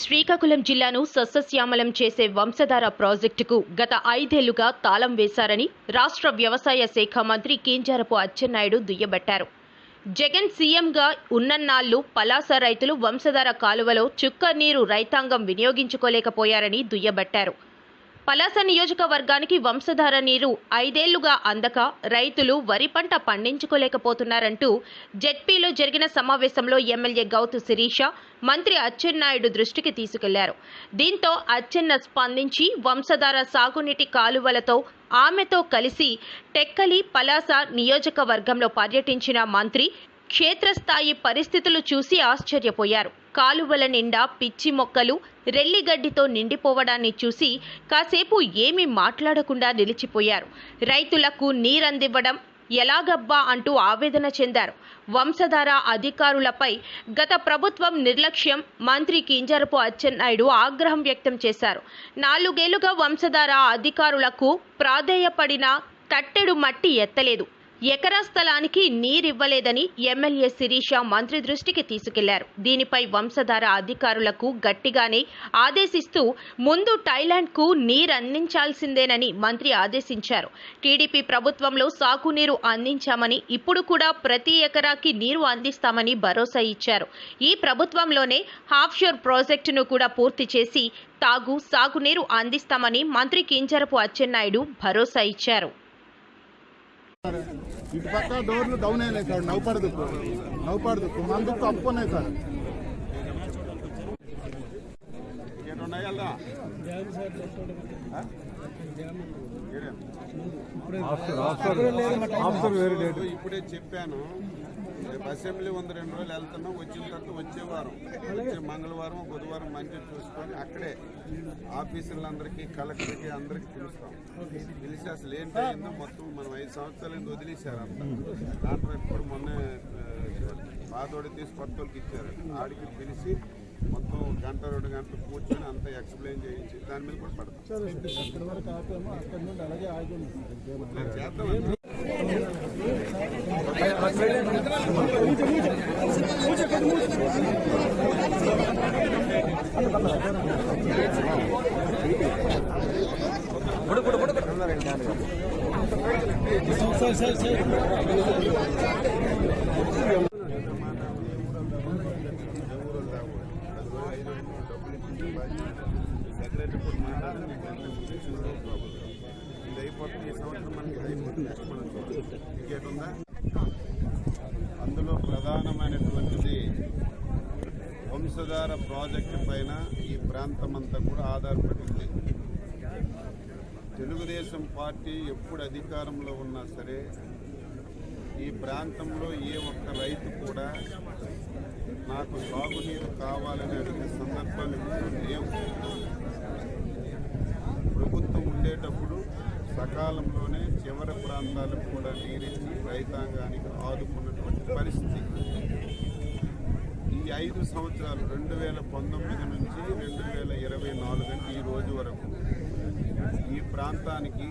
శ్రీకాకుళం జిల్లాను సస్యశ్యామలం చేసే వంశధార ప్రాజెక్టుకు గత ఐదేళ్ళుగా తాళం వేశారని రాష్ట్ర వ్యవసాయ శాఖ మంత్రి కింజారపు అచ్చెన్నాయుడు దుయ్యబట్టారు. జగన్ సీఎంగా ఉన్నన్నాళ్ళు పలాస రైతులు వంశధార కాలువలో చుక్క నీరు రైతాంగం వినియోగించుకోలేకపోయారని దుయ్యబట్టారు. పలాస నియోజకవర్గానికి వంశధార నీరు ఐదేళ్ళుగా అందక రైతులు వరి పంట పండించుకోలేకపోతున్నారంటూ జెడ్పీలో జరిగిన సమావేశంలో ఎమ్మెల్యే గౌతు శిరీష మంత్రి అచ్చెన్నాయుడు దృష్టికి తీసుకెళ్ళారు. దీంతో అచ్చెన్న స్పందించి వంశధార సాగునీటి కాలువలతో ఆమెతో కలిసి టెక్కలి పలాస నియోజకవర్గంలో పర్యటించిన మంత్రి క్షేత్రస్థాయి పరిస్థితులు చూసి ఆశ్చర్యపోయారు. కాలువల నిండా పిచ్చి మొక్కలు రెల్లిగడ్డితో నిండిపోవడాన్ని చూసి కాసేపు ఏమీ మాట్లాడకుండా నిలిచిపోయారు. రైతులకు నీరందివ్వడం ఎలాగబ్బా అంటూ ఆవేదన చెందారు. వంశధార అధికారులపై గత ప్రభుత్వం నిర్లక్ష్యం మంత్రి కింజరపు అచ్చెన్నాయుడు ఆగ్రహం వ్యక్తం చేశారు. నాలుగేళ్ళుగా వంశధార అధికారులకు ప్రాధేయపడిన తట్టెడు మట్టి ఎత్తలేదు. ఎకరా స్థలానికి నీరివ్వలేదని ఎమ్మెల్యే శిరీష మంత్రి దృష్టికి తీసుకెళ్ళారు. దీనిపై వంశధార అధికారులకు గట్టిగానే ఆదేశిస్తూ ముందు థాయిలాండ్కు నీరందించాల్సిందేనని మంత్రి ఆదేశించారు. టీడీపీ ప్రభుత్వంలో సాగునీరు అందించామని ఇప్పుడు కూడా ప్రతి ఎకరాకి నీరు అందిస్తామని భరోసా ఇచ్చారు. ఈ ప్రభుత్వంలోనే హాఫ్షోర్ ప్రాజెక్టును కూడా పూర్తి చేసి తాగు సాగునీరు అందిస్తామని మంత్రి కింజరపు అచ్చెన్నాయుడు భరోసా ఇచ్చారు. ఇటు పక్క డోర్లు డౌన్ అయినాయి సార్ నౌపడదుకు నౌపడదుకు మందుకు అప్పు ఉన్నాయి సార్ ఇప్పుడే చెప్పాను అసెంబ్లీ ఉంది రెండు రోజులు వెళ్తున్నాం. వచ్చిన తర్వాత వచ్చే వారం వచ్చే మంగళవారం బుధవారం మంచి చూసుకొని అక్కడే ఆఫీసులందరికీ కలెక్టర్కి అందరికి పిలుస్తాం. పిలిచి అసలు ఏంటి అయిందో మొత్తం మనం ఐదు సంవత్సరాల వదిలేశారు అంతా. దాంట్లో ఇప్పుడు మొన్న పాతోడి తీసి కొత్త ఇచ్చారు. ఆడికి పిలిచి మొత్తం గంట రెండు గంటలు కూర్చొని అంతా ఎక్స్ప్లెయిన్ చేయించి దాని మీద కూడా పడతాం. అక్కడ వరకు ఆపాము అక్కడ నుండి అలాగే ఆగి ఉంది సార్ చేద్దాం సెక్రటరీ కూడా మాట్లాడి ఇది అయిపోతుంది ఈ సంవత్సరం మనకి అయిపోతుంది నెక్స్ట్ మనం ఉందా అందులో ప్రధానమైనటువంటిది వంశధార ప్రాజెక్టు పైన ఈ ప్రాంతం అంతా కూడా ఆధారపడింది. తెలుగుదేశం పార్టీ ఎప్పుడు అధికారంలో ఉన్నా సరే ఈ ప్రాంతంలో ఏ ఒక్క రైతు కూడా నాకు సాగునీరు కావాలని అడిగిన సందర్భాలు లేవు. ప్రభుత్వం ఉండేటప్పుడు సకాలంలోనే చివరి ప్రాంతాలకు కూడా నీరిచ్చి రైతాంగానికి ఆదుకున్నటువంటి పరిస్థితి. ఈ ఐదు సంవత్సరాలు రెండు వేల పంతొమ్మిది నుంచి రెండు వేల ఇరవై నాలుగు అంటే ఈ రోజు వరకు ఈ ప్రాంతానికి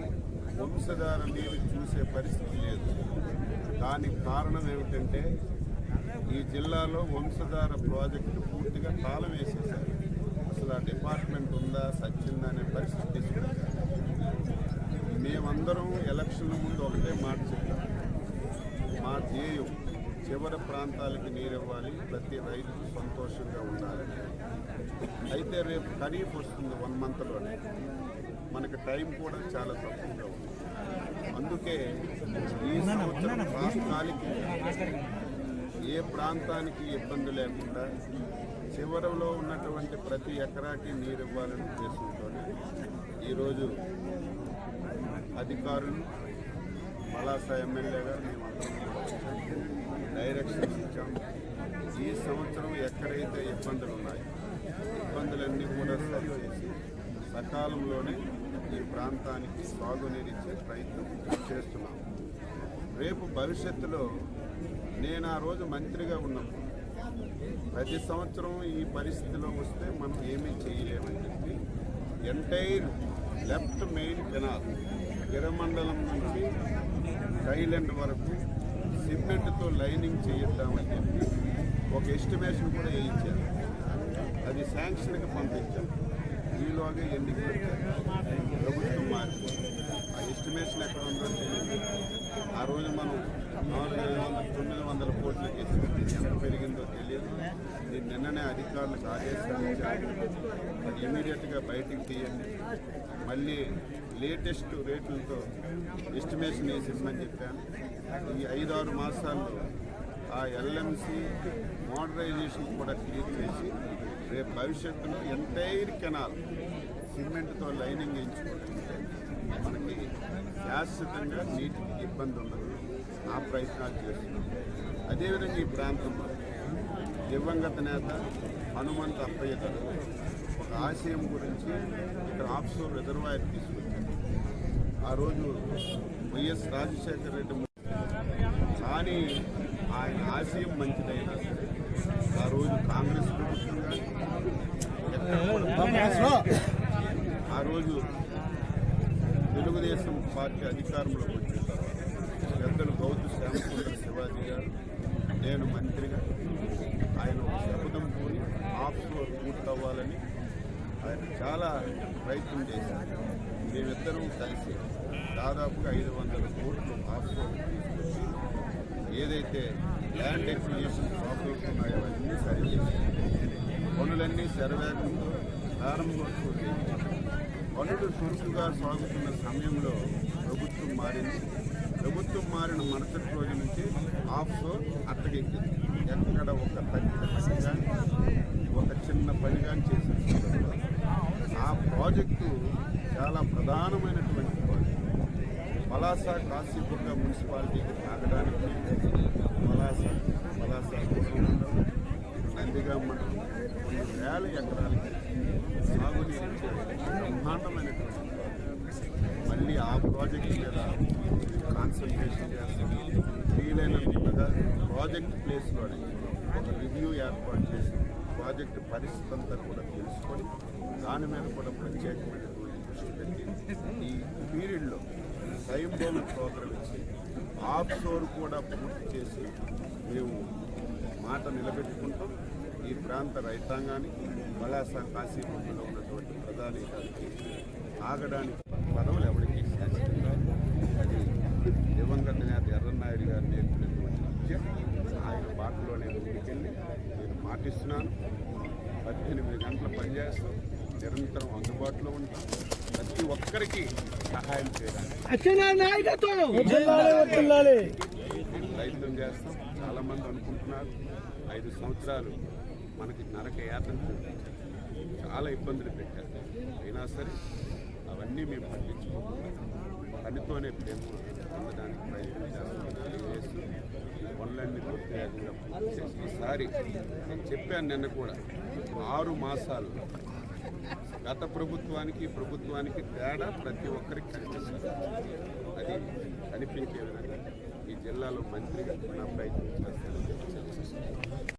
వంశధార నీరు చూసే పరిస్థితి లేదు. దానికి కారణం ఏమిటంటే ఈ జిల్లాలో వంశధార ప్రాజెక్టు పూర్తిగా తాళం వేసేశారు. అసలు ఆ డిపార్ట్మెంట్ ఉందా సచ్చిందా అనే పరిస్థితి తీసుకుంటారు మేమందరం ఎలక్షన్ ముందు ఒకటే మాట చెప్పాం. మా ధ్యేయం చివరి ప్రాంతాలకి నీరు ఇవ్వాలి ప్రతి రైతు సంతోషంగా ఉండాలి. అయితే రేపు ఖరీఫ్ వస్తుంది వన్ మంత్లోనే. మనకి టైం కూడా చాలా తక్కువగా ఉంది. అందుకే ఈ సంవత్సరం రాష్ట్రాలకి ఏ ప్రాంతానికి ఇబ్బంది లేకుండా చివరలో ఉన్నటువంటి ప్రతి ఎకరాకి నీరు ఇవ్వాలని ఉద్దేశంతోనే ఈరోజు అధికారులు పలాస ఎమ్మెల్యేగా మేము డైరెక్షన్స్ ఇచ్చాం. ఈ సంవత్సరం ఎక్కడైతే ఇబ్బందులు ఉన్నాయో ఇబ్బందులన్నీ కూడా సరిచేసి సకాలంలోనే ఈ ప్రాంతానికి సాగునీరు ఇచ్చే ప్రయత్నం చేస్తున్నాం. రేపు భవిష్యత్తులో నేను ఆ రోజు మంత్రిగా ఉన్నప్పుడు ప్రతి సంవత్సరం ఈ పరిస్థితిలో వస్తే మనం ఏమీ చేయలేమని చెప్పి ఎంటైర్ లెఫ్ట్ మెయిన్ కెనాల్ గిరమండలం నుంచి థైలాండ్ వరకు సిమెంట్తో లైనింగ్ చేయిద్దామని చెప్పి ఒక ఎస్టిమేషన్ కూడా వేయించారు. అది శాంక్షన్కి పంపించాం ఈలోగా ఎన్నికలు ప్రభుత్వం మారిపోయింది ఆ ఎస్టిమేషన్ ఎక్కడ ఉందో తెలియదు. ఆ రోజు మనం నాలుగు ఐదు వందల తొమ్మిది వందల కోట్లు ఎస్టిమేట్ ఎంత పెరిగిందో తెలియదు. నేను నిన్ననే అధికారులకు ఆదేశాలు ఇచ్చాను అది ఇమీడియట్గా బయటికి తీయండి. మళ్ళీ లేటెస్ట్ రేట్లతో ఎస్టిమేషన్ వేసి చెప్పాను. ఈ ఐదారు మాసాల్లో ఆ ఎల్ఎంసి మోడరైజేషన్ కూడా క్లియర్ చేసి రేపు భవిష్యత్తులో ఎంటైర్ కెనాల్ సిమెంట్తో లైనింగ్ వేయించుకుంటుంటే మనకి శాశ్వతంగా నీటికి ఇబ్బంది ఉండదు. ఆ ప్రయత్నాలు చేస్తున్నాం. అదేవిధంగా ఈ ప్రాంతంలో దివంగత నేత హనుమంత్ అప్పయ్య గారు ఆశయం గురించి ఇక్కడ ఆఫ్షోర్ రిజర్వాయర్ తీసుకొచ్చారు. ఆ రోజు వైఎస్ రాజశేఖర రెడ్డి కానీ ఆయన ఆశయం మంచిదైనా ఆ రోజు కాంగ్రెస్ ప్రభుత్వం ఎక్కడ ఆ రోజు తెలుగుదేశం పార్టీ అధికారంలోకి వచ్చిన తర్వాత పెద్దలు గౌతు శ్యామసుందర శివాజీ గారు నేను మంత్రిగా ఆయన శబ్దం శపథం పూని ఆఫ్ ఫ్లోర్ పూర్తవ్వాలని చాలా ప్రయత్నం చేశారు. మేమిద్దరం కలిసి దాదాపుగా ఐదు వందల కోట్లు ఆఫ్ తీసుకొచ్చి ఏదైతే ల్యాండ్ ఎక్విజిషన్ ప్రాబ్లమ్స్ ఉన్నాయో అవన్నీ సరిచేసి పనులన్నీ శరవేగంతో ప్రారంభోత్సవం చేయించారు పనులు చురుకుగా సాగుతున్న సమయంలో ప్రభుత్వం మారింది ప్రభుత్వం మారిన మరుసటి రోజు నుంచి ఆఫ్ షోర్ అట్టగెక్కింది ఎక్కడ ఒక తగ్గిన పని కానీ ఒక చిన్న పని కానీ చేసేది ఆ ప్రాజెక్టు చాలా ప్రధానమైనటువంటి ప్రాజెక్టు. పలాస కాశీపుర్గ మున్సిపాలిటీకి తాగడానికి పలాస పలాస నందిగా మనం మండలం కొన్ని వేల ఎకరాలకి సాగునీరు బ్రహ్మాండమైనటువంటి మళ్ళీ ఆ ప్రాజెక్ట్ మీద కాన్సన్ట్రేషన్ చేస్తాం వీలైనంతగా ప్రాజెక్ట్ ప్లేస్లోనే ఒక రివ్యూ ఏర్పాటు చేసి ప్రాజెక్ట్ పరిస్థితి అంతా కూడా తెలుసుకొని దాని మీద కూడా ప్రత్యేకమైనటువంటి దృష్టి పెట్టి ఈ పీరియడ్లో టైం బౌండ్ ప్రోగ్రామ్ ఇచ్చి ఆఫ్ షోర్ కూడా పూర్తి చేసి మేము మాట నిలబెట్టుకుంటాం. ఈ ప్రాంత రైతాంగానికి బలాస కాశీబొమ్మలో ఉన్నటువంటి ప్రధానికానికి ఆగడానికి పదవులు ఎవరికి శాశ్వతం అది దివంగత నేత ఎర్రన్నాయుడు గారు నేర్పినటువంటి విద్య. ఆయన బాటలోనే ముందుకెళ్ళి నేను మాటిస్తున్నాను పద్దెనిమిది గంటలు పనిచేస్తాం నిరంతరం అందుబాటులో ఉంటాం ప్రతి ఒక్కరికి సహాయం నాయకత్వం! ప్రయత్నం చేస్తాం. చాలా మంది అనుకుంటున్నారు ఐదు సంవత్సరాలు మనకి నరక యాతన చాలా ఇబ్బందులు పెట్టారు. అయినా సరే అవన్నీ మేము పట్టించుకోకుండా పనితోనే ప్రేమ పొందడానికి ప్రయత్నం చేస్తాం పనులన్నీ పూర్తి వేగంగా ఈసారి నేను చెప్పాను నిన్న కూడా ఆరు మాసాలు గత ప్రభుత్వానికి ప్రభుత్వానికి తేడా ప్రతి ఒక్కరికి కనిపిస్తుంది. అది కనిపించే విధంగా ఈ జిల్లాలో మంత్రిగా నా ప్రయత్నం చేస్తాను.